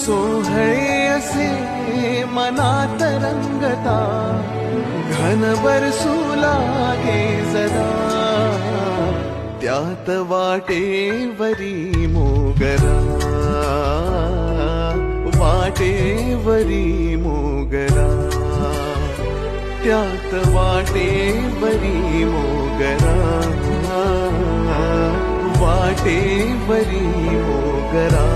सोहळे असे मनात रंगता घन बरसू लागे जरा। त्यात वाटेवरी मोगरा वाटेवरी मोगरा। त्यात वाटेवरी मोगरा वाटेवरी मोगरा।